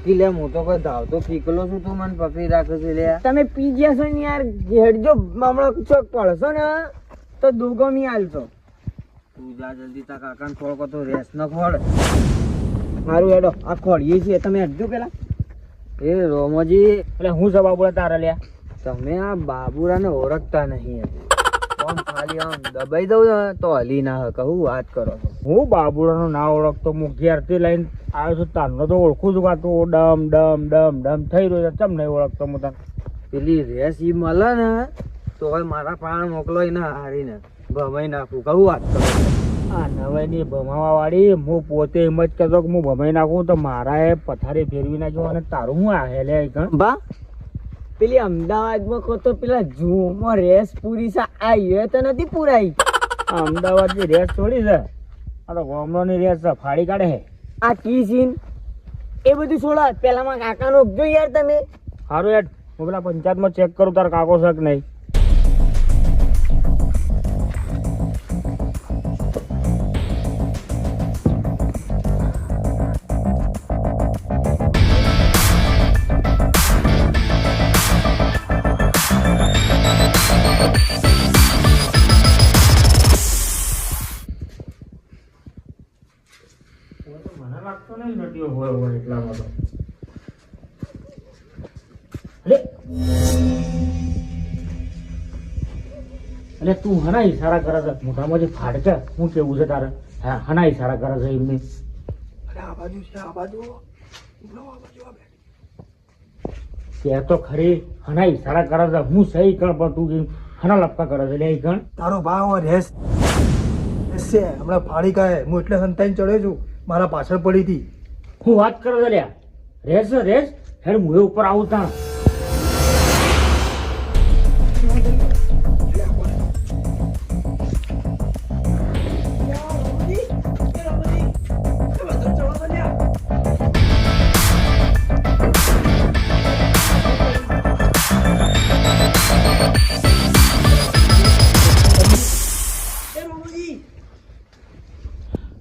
ઓળખી લે હું તો કોઈ ધાવતો પીકલો છું તું મને પકડી રાખે છે લે તમે પી ગયા છો ને યાર હેડજો હમણાં ચોક પડશો ને તો દુગો મી હાલશો તું જા જલ્દી તા કાકાને થોડો તો રેસ ન ખોડ મારું હેડો આ ખોળીએ છીએ. તમે હેડજો પેલા. એ રોમોજી. એટલે હું સભા બાબુરા તારા લ્યા. તમે આ બાબુરાને ઓળખતા નહીં ખાલી આમ દબાઈ દઉં ને તો હલી ના કહું હું વાત કરો છો? હું બાબુડાનો ના ઓળખતો હું ઘેરથી લઈને આવ્યો છું તારનો તો ઓળખું છું કાં તું ડમ ડમ ડમ ડમ થઈ રહ્યો છે. ચમ નહીં ઓળખતો હું તને? પેલી રેસ ઈ મળે ને તો હવે મારા પ્રાણ મોકલો એને હારીને. ભમાઈ નાખું. કહું વાત તો? આ નવાઈની ભમાવા વાળી હું પોતે એમ જ કહેતો કે હું ભમાઈ નાખું તો મારા એ પથારી ફેરવી નાખ્યો અને તારું હું આ હેલે બા પેલી અમદાવાદમાં કહો તો પેલા જૂમાં રેસ પૂરી છે. આ એ તો નથી પૂરાઈ. અમદાવાદની રેસ થોડી છે. આ તો ગામડાની રેસ ફાડી કાઢે હે. આ કી સીન? એ બધું છોડો પેલામાં કાકાનો જો યાર તમે. સારું યાર હું પેલા પંચાયતમાં ચેક કરું તાર કાકો શક નહીં. લાગતો નહીં નટીઓ હોય હોય એટલામાં તો. હના ઈશારા કરે છે? મોઢામાં જે ફાડકે હું કેવું છે તારે? હા હના ઈશારા કરે છે એમને? કે તો ખરી હના ઈશારા કરે છે. હું સહી કર પણ તું હના લપકા કરે છે. લે ઈ ગણ. તારો ભાવ હમણાં ફાડી કાય હું એટલે સંતાઈને ચડ્યો છું. મારા પાછળ પડી હતી. હું વાત કરો લ્યા રેસ રેસ. હેડ મુએ ઉપર આવું તા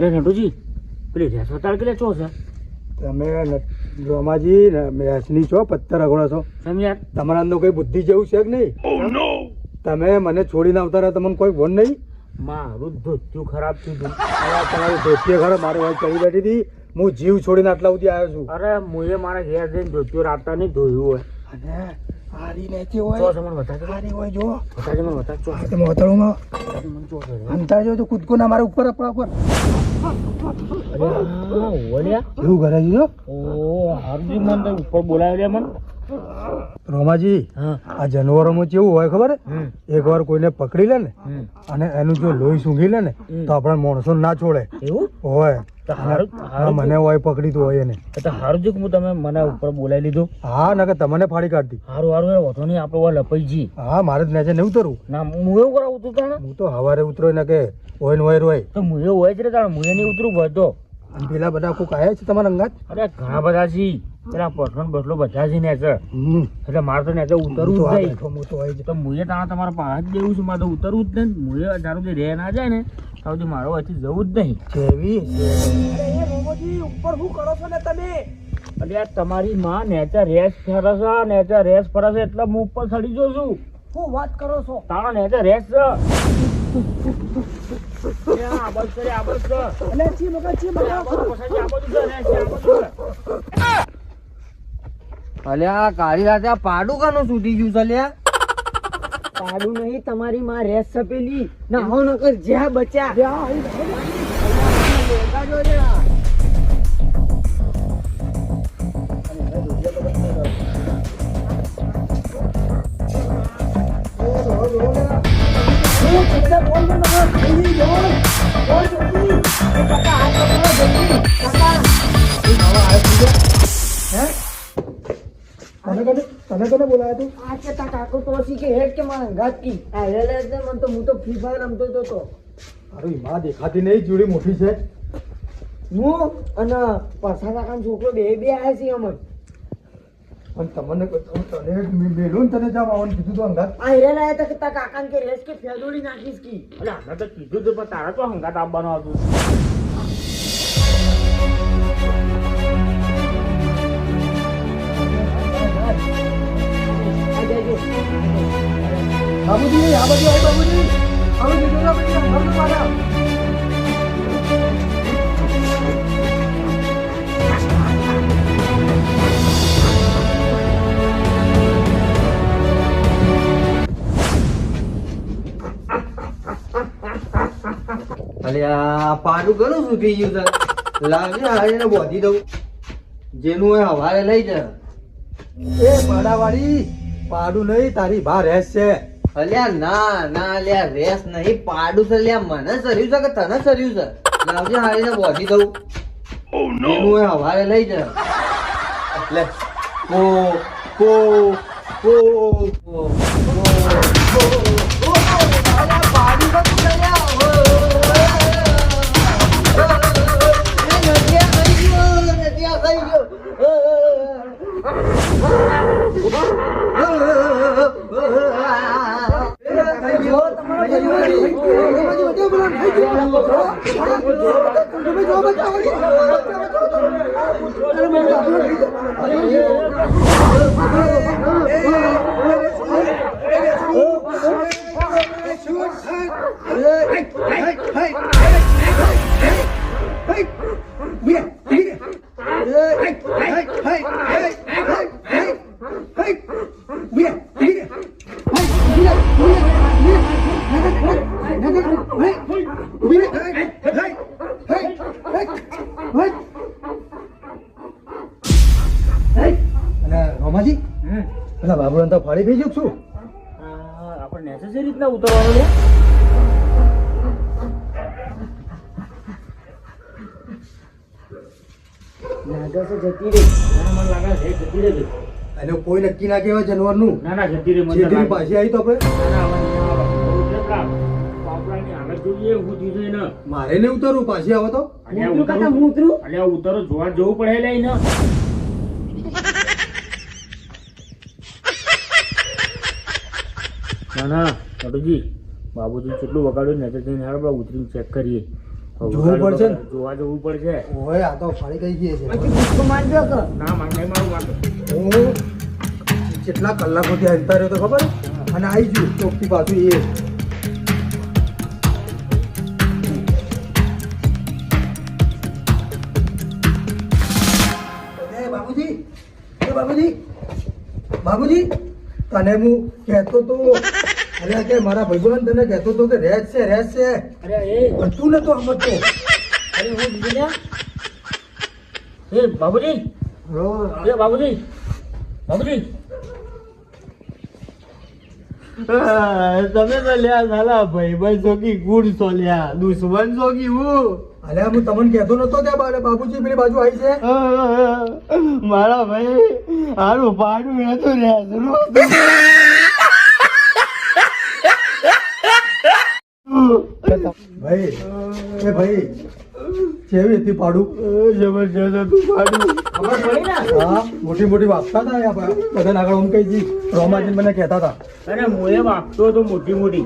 એ નટુજી પેલી રેસ વતાડ કે ચો છે તમે રોમાજી ને છો પથ્થર અગડો છો? સમજ્યા તમારા અંદર કોઈ બુદ્ધિ જેવું છે કે નહીં? તમે મને છોડીને આવતા રહ્યા તમને કોઈ ફોન નહીં? મારું ધોત્યું ખરાબ થયું આ તમારી ખરો મારી વાત કરી બેઠી હતી. હું જીવ છોડીને આટલા સુધી આવ્યો છું. અરે મુએ મારા ઘેર જઈને ધોત્યું રાતા નહીં ધોયું હોય. અને હારી નથી હોય છે મને બતાજો હારી હોય જો. બતાજો મને બતાજો ચો તમે હોતળુમાં બતાજો મને ચો છે અંતર જો તો કૂદકો ના મારા ઉપર ઉપર. અરે ઓલ્યા. એવું કરે છે ઓ હારજી મને ઉપર બોલાવી મને. રોમાજી આ જાનવરોમાં કેવું હોય ખબર? હમ. એક વાર કોઈને પકડી લે ને અને એનું જો લોહી સૂંઘી લે ને. તો આપણા માણસો ના છોડે. એવું? હોય. તો હા, મને હોય પકડી તો હોય એને. તો હારું જો હું તમે મને ઉપર બોલાવી લીધું. હા નકર તમને ફાડી કાઢતી. હારું હારું એ વધો નહીં આપણે ઓલા લપાઈજી હા મારે જ નેચે નહીં ઉતરવું ના હું એવું કરાવું તું હું તો હવારે ઉતરો ને કે હોય ને હોય હોય તો એવું હોય જ રે તાણે મુએ નહીં ઉતરું બધો. અને પેલા બધા કોક આયા છે તમારા અંગાત? અરે ઘણા બધા છે. પેલા પઠણ બસલો બધા છે ને છે. એટલે મારે તો ને ઉતરવું જ નહીં. તો હોય છે તો મુએ તાણા તમારા પાસે જ દેવું છે. મારે તો ઉતરવું જ નહીં. મુએ તારું જે રહે ના જાય ને તો સુધી મારો અહીંથી જવું જ નહીં. જેવી? ઉપર શું કરો છો ને તમે અરે આ તમારી માં નેચર રેસ ફરે છે નેચર રેસ ફરે છે એટલે હું ઉપર ચડી જઉં છું. શું વાત કરો છો? તારા નેચર રેસ છે. અલ્યા કાળી રાતે પાડું કાનું છૂટી ગયું છે પાડું નહીં તમારી માં રેસ સપેલી ના હો નકર જ્યાં બચ્યા તને તું આ કે તા તો સી કે હેડ કે મારા અંગાત કી આ હેલે એટલે મન તો હું તો ફ્રી ફાયર રમતો હતો તો અરે માં દેખાતી નહીં જોડી મોટી છે હું અને પરસા કાકાનો છોકરો બે બે આયા છે અમે પણ તમને તને મેલું તને જામ આવવાનું કીધું તો અંગાત? આ હેરા લાયા તા તા કાકા કે રેસ કે ફેદોડી નાખીશ કી. એટલે અમે તો કીધું તો પણ તારા તો અંગાત આવવાનો હતું. બાબુજી આ બાજુ આવી બાબુજી. હવે કીધું ના પછી પાડું ઘણું સુખી ગયું છે લાવજે હારીને બોધી દઉં. જેનું એ હવારે લઈ જા. એ પાડાવાળી પાડું નહીં, તારી બા રેસ છે. અલ્યા ના ના, અલ્યા, રેસ નહીં, પાડું છે, અલ્યા, મને સર્યું છે કે તને સર્યું છે? લાવજે હારીને બોધી દઉં. જેનું એ હવારે લઈ જ. એટલે કો કો કો કો અને તો ફાડી છું આપણે નેસેસરી રીતના ઉતરવાનું લાગે છે જતી રહી. ના મને લાગે છે જતી રહી અને કોઈ નક્કી ના કહેવાય જાનવરનું? ના ના જતી મને તો પાછી આવી તો આપણે? ના. મારે ને ઉતરવું પાછી આવો તો. અલ્યા ઉતરો- જોવા જવું પડે લે ના ના નટુજી બાબુજી કેટલું વગાડ્યું ને જઈને હાલ આપણે ઉતરીને ચેક કરીએ. જોવું પડશે ને? જોવા જવું પડશે. ઓય આ તો ફાડી ગઈ ગઈ છે. ના માર નહીં મારું વાત હું કેટલા કલાકોથી આવતા રહ્યો તો ખબર? અને આવી ગયું ચોકથી પાછું એ. બાબુજી એ બાબુજી બાબુજી તને હું કહેતો તો અરે કે મારા ભાઈબંધ તને કહેતો તો કે રેસ છે રેસ છે. અરે એ. તું નતો સમજતો અરે હું જીજ્યા એ બાબુજી. એ બાબુજી. બાબુજી. તમે તો લ્યા સાલા ભાઈ સોગી ગુડ છો લ્યા દુશ્મન સોગી હું. અરે હું તમને કહેતો નતો કે બા- બાબુજી પેલી બાજુ આવી છે? મારા ભાઈ હારું પાડું હતું રેસરું ભાઈ એ ભાઈ કેવી હતી પાડું? જબરજસ્ત હતું પાડું. ખબર પડી ને? હા મોટી મોટી વાપતા હતા યાર બધા આગળ ઓમ કઈ જી રોમાજી મને કહેતા હતા અરે મોએ વાગતો હતો મોટી મોટી.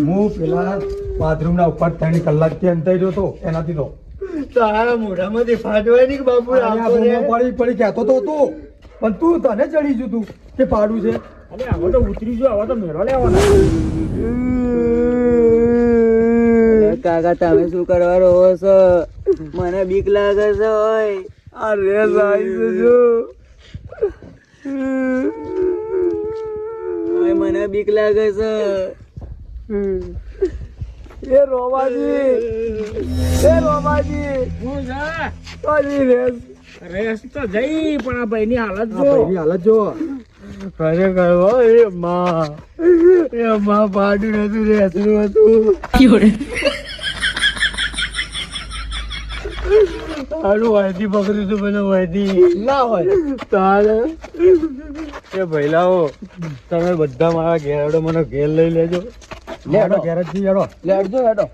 હું પેલા બાથરૂમ ના ઉપર ત્રણ કલાકથી અંતર જતો હતો એનાથી તો. તારા મોઢામાંથી ફાટવાની નહીં બાપુ અરે પડી પડી કહેતો તો તું પણ તું તને ચડી જુ તું કે પાડું છે? અરે હવે તો ઉતરી જો હવે તો મેળો લેવાનો. કાકા તમે શું કરવા રહો છો? મને બીક લાગે છે ઓય. આ રેસ આવી જો. ઓય મને બીક લાગે છે. એ રોમાજી એ રોમાજી. હું છે ઓલી રેસ. રેસ તો જઈ પણ આ ભાઈની હાલત જો. ભાઈની હાલત જો. ખરેખર એ માં એ માં પાડું નતું રેસરું હતું. તારું વાયદી પકડ્યું તું મને વાયદી ના હોય. તારે? એ ભૈલાઓ તમે બધા મારા ઘેરડો મને ઘેર લઈ લેજો. હેડો.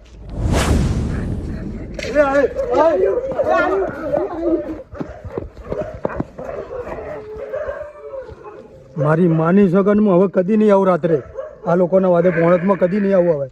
મારી માની સગન હું હવે કદી નહીં આવું રાત્રે. આ લોકોના વાદે પોણતમાં કદી નહીં આવું હવે.